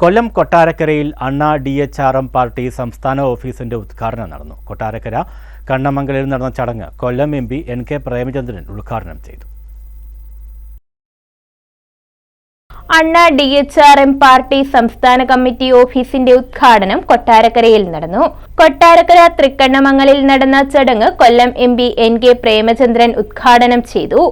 കൊല്ലം കൊട്ടാരക്കരയിൽ Anna D H R M party സംസ്ഥാന ഓഫീസിന്റെ ഉദ്ഘാടനം നടന്നു. കൊട്ടാരക്കര കണ്ണമംഗലിൽ നടന്ന ചടങ്ങ് Kollam M P N K Premachandran ഉദ്ഘാടനം ചെയ്തു. Anna D H R M party സംസ്ഥാന കമ്മിറ്റി ഓഫീസിന്റെ ഉദ്ഘാടനം കൊട്ടാരക്കരയിൽ നടന്നു. കൊട്ടാരക്കര തൃക്കണ്ണമംഗലിൽ നടന്ന ചടങ്ങ് Kollam M P N K Premachandran ഉദ്ഘാടനം ചെയ്തു.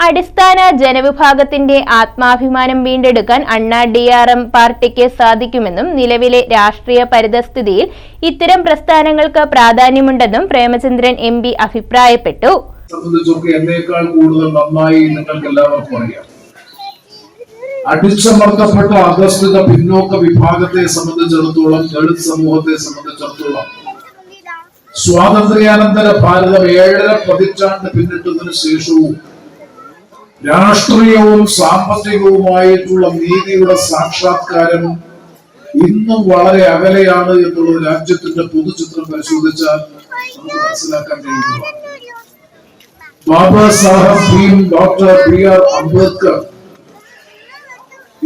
അടിസ്ഥാന ജനവിഭാഗത്തിന്റെ ആത്മാഭിമാനം വീണ്ടെടുക്കാൻ അണ്ണാ ഡി ആർ എം പാർട്ടിക്ക് സാധിക്കുമെന്നും നിലവിലെ രാഷ്ട്രീയ പരിതസ്ഥിതിയിൽ ഇത്തരം പ്രസ്ഥാനങ്ങൾക്ക് പ്രാധാന്യമുണ്ടെന്നും പ്രേമചന്ദ്രൻ എം പി അഭിപ്രായപ്പെട്ടു. സംബന്ധിച്ചൊക്കെ എന്നേക്കാൾ കൂടുതൽ നന്നായി നിങ്ങൾക്ക് എല്ലാവർക്കും അറിയാം. അടിച്ചമർത്തപ്പെട്ട അധസ്ഥിത പിന്നോക്ക വിഭാഗത്തെ സംബന്ധിച്ചിടത്തോളം ദളിത് സമൂഹത്തെ സംബന്ധിച്ചിടത്തോളം സ്വാതന്ത്ര്യാനന്തര ഭാരതം ഏഴര പതിറ്റാണ്ട് പിന്നിട്ടതിനു ശേഷവും രാഷ്ട്രീയവും സാമ്പത്തികവുമായിട്ടുള്ള നീതിയുടെ സാക്ഷാത്കാരം ഇന്നും വളരെ അകലെയാണ് എന്നുള്ളത് രാജ്യത്തിന്റെ പൊതുചിത്രം പരിശോധിച്ചാൽ നമുക്ക് മനസ്സിലാക്കാൻ കഴിയുന്നതാണ് Baba Saheb Bhim doctor B R Ambedkar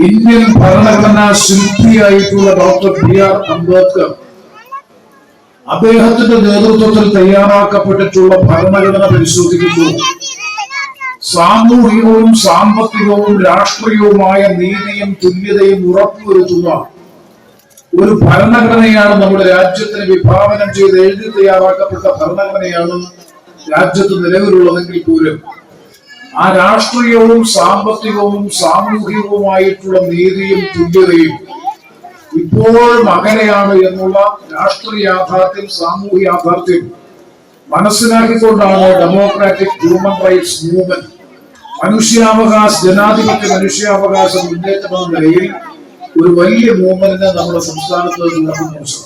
Indian ഭരണഘടനാ ശില്പിയായിട്ടുള്ള ഡോക്ടർ ബി ആർ അംബേദ്കർ അദ്ദേഹത്തിന്റെ നേതൃത്വത്തിൽ തയ്യാറാക്കപ്പെട്ടിട്ടുള്ള ഭരണഘടന പരിശോധിക്കുമ്പോൾ സാമൂഹികവും സാമ്പത്തികവും രാഷ്ട്രീയവുമായ നീതിയും തുല്യതയും ഉറപ്പുവരുത്തുന്ന ഒരു ഭരണഘടനയാണ് നമ്മുടെ രാജ്യത്തിന് വിഭാവനം ചെയ്ത് എഴുതി തയ്യാറാക്കപ്പെട്ട ഭരണഘടനയാണ് രാജ്യത്ത് നിലവിലുള്ളതെങ്കിൽ പോലും ആ രാഷ്ട്രീയവും സാമ്പത്തികവും സാമൂഹികവുമായിട്ടുള്ള നീതിയും തുല്യതയും ഇപ്പോഴും അകലെയാണ് എന്നുള്ള രാഷ്ട്രീയ യാഥാർത്ഥ്യം സാമൂഹ്യ യാഥാർത്ഥ്യം മനസ്സിലാക്കിക്കൊണ്ടാണ് ഡെമോക്രാറ്റിക് ഹ്യൂമൻ റൈറ്റ്സ് മൂവ്മെന്റ് മനുഷ്യാവകാശ ജനാധിപത്യ മനുഷ്യാവകാശ മുന്നേറ്റം എന്ന നിലയിൽ ഒരു വലിയ മൂവ്മെന്റിനെ നമ്മുടെ സംസ്ഥാനത്ത് നടത്തുന്നു sir.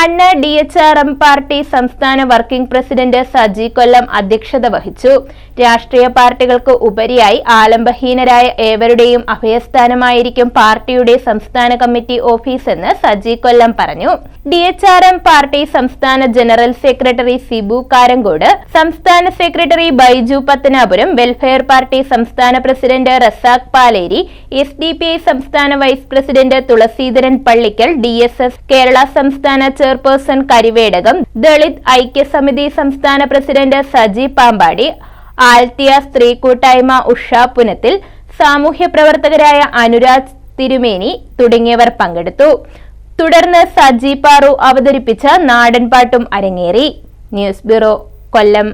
Anna D H R M party സംസ്ഥാന വർക്കിംഗ് പ്രസിഡന്റ് സജി കൊല്ലം അധ്യക്ഷത വഹിച്ചു. രാഷ്ട്രീയ പാർട്ടികൾക്ക് ഉപരിയായി ആലംബഹീനരായ ഏവരുടെയും അഭയസ്ഥാനമായിരിക്കും പാർട്ടിയുടെ സംസ്ഥാന കമ്മിറ്റി ഓഫീസ് എന്ന് സജി കൊല്ലം പറഞ്ഞു. D H R M party സംസ്ഥാന ജനറൽ സെക്രട്ടറി സിബു കാരങ്കോട് സംസ്ഥാന secretary Baiju Pathanapuram welfare party സംസ്ഥാന president Razak Paleri S D P I സംസ്ഥാന vice president Thulaseedharan Pallikkal D S S Kerala സംസ്ഥാന ചെയർപേഴ്സൺ കരിവേടകം ദളിത് ഐക്യസമിതി സംസ്ഥാന പ്രസിഡന്റ് സജി പാമ്പാടി ആൽത്തിയ സ്ത്രീ കൂട്ടായ്മ ഉഷ പുനത്തിൽ സാമൂഹ്യ പ്രവർത്തകരായ അനുരാജ് തിരുമേനി തുടങ്ങിയവർ പങ്കെടുത്തു. തുടർന്ന് സജി പാറു അവതരിപ്പിച്ച നാടൻപാട്ടും അരങ്ങേറി. News bureau Kollam.